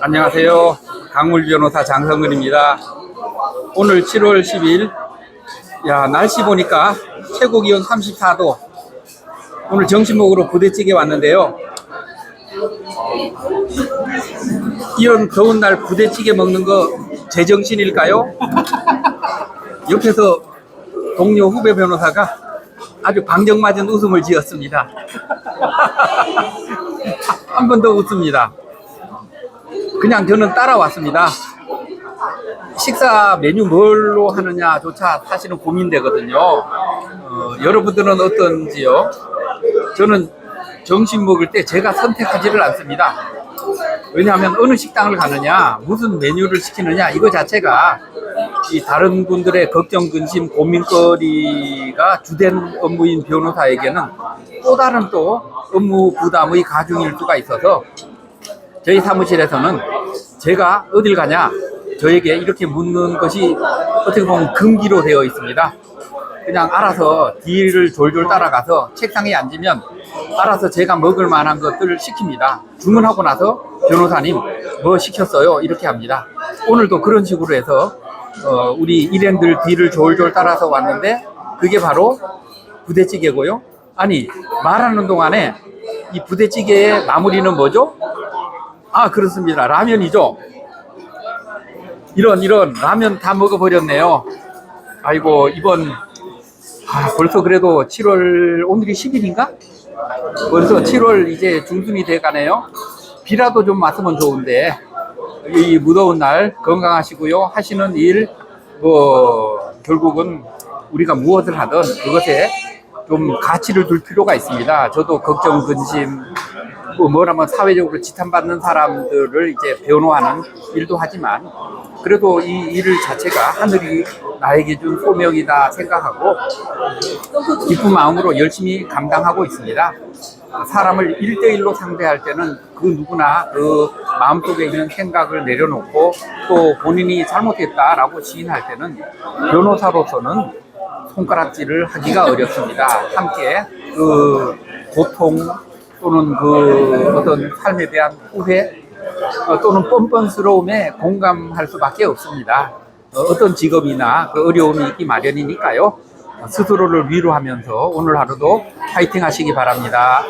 안녕하세요. 강물 변호사 장성근입니다. 오늘 7월 10일. 야, 날씨 보니까 최고 기온 34도. 오늘 먹으러 부대찌개 왔는데요. 이런 더운 날 부대찌개 먹는 거 제정신일까요? 옆에서 동료 후배 변호사가 아주 방정맞은 웃음을 지었습니다. 한 번 더 웃습니다. 그냥 저는 따라왔습니다. 식사 메뉴 뭘로 하느냐조차 사실은 고민되거든요. 어, 여러분들은 어떤지요? 저는 점심 먹을 때 제가 선택하지를 않습니다. 왜냐하면 어느 식당을 가느냐, 무슨 메뉴를 시키느냐, 이거 자체가 이 다른 분들의 걱정, 근심, 고민거리가 주된 업무인 변호사에게는 또 다른 또 업무 부담의 가중일 수가 있어서 저희 사무실에서는 제가 어딜 가냐 저에게 이렇게 묻는 것이 어떻게 보면 금기로 되어 있습니다. 그냥 알아서 뒤를 졸졸 따라가서 책상에 앉으면 알아서 제가 먹을 만한 것들을 시킵니다. 주문하고 나서 변호사님 뭐 시켰어요? 이렇게 합니다. 오늘도 그런 식으로 해서 어, 우리 일행들 뒤를 졸졸 따라서 왔는데 그게 바로 부대찌개고요. 아니 말하는 동안에 이 부대찌개의 마무리는 뭐죠? 아 그렇습니다. 라면이죠. 이런 이런 라면 다 먹어버렸네요. 아이고 이번 아, 벌써 그래도 7월 오늘이 10일인가? 벌써 7월 이제 중순이 돼 가네요. 비라도 좀 맞으면 좋은데 이 무더운 날 건강하시고요. 하시는 일 뭐 결국은 우리가 무엇을 하든 그것에 좀 가치를 둘 필요가 있습니다 저도 걱정 근심 뭐 뭐라면 사회적으로 지탄받는 사람들을 이제 변호하는 일도 하지만 그래도 이 일 자체가 하늘이 나에게 준 소명이다 생각하고 기쁜 마음으로 열심히 감당하고 있습니다. 사람을 일대일로 상대할 때는 그 누구나 그 마음속에 있는 생각을 내려놓고 또 본인이 잘못했다라고 시인할 때는 변호사로서는 손가락질을 하기가 어렵습니다. 함께 그 고통 또는 그 어떤 삶에 대한 후회 어, 또는 뻔뻔스러움에 공감할 수밖에 없습니다. 어, 어떤 직업이나 그 어려움이 있기 마련이니까요. 어, 스스로를 위로하면서 오늘 하루도 파이팅 하시기 바랍니다.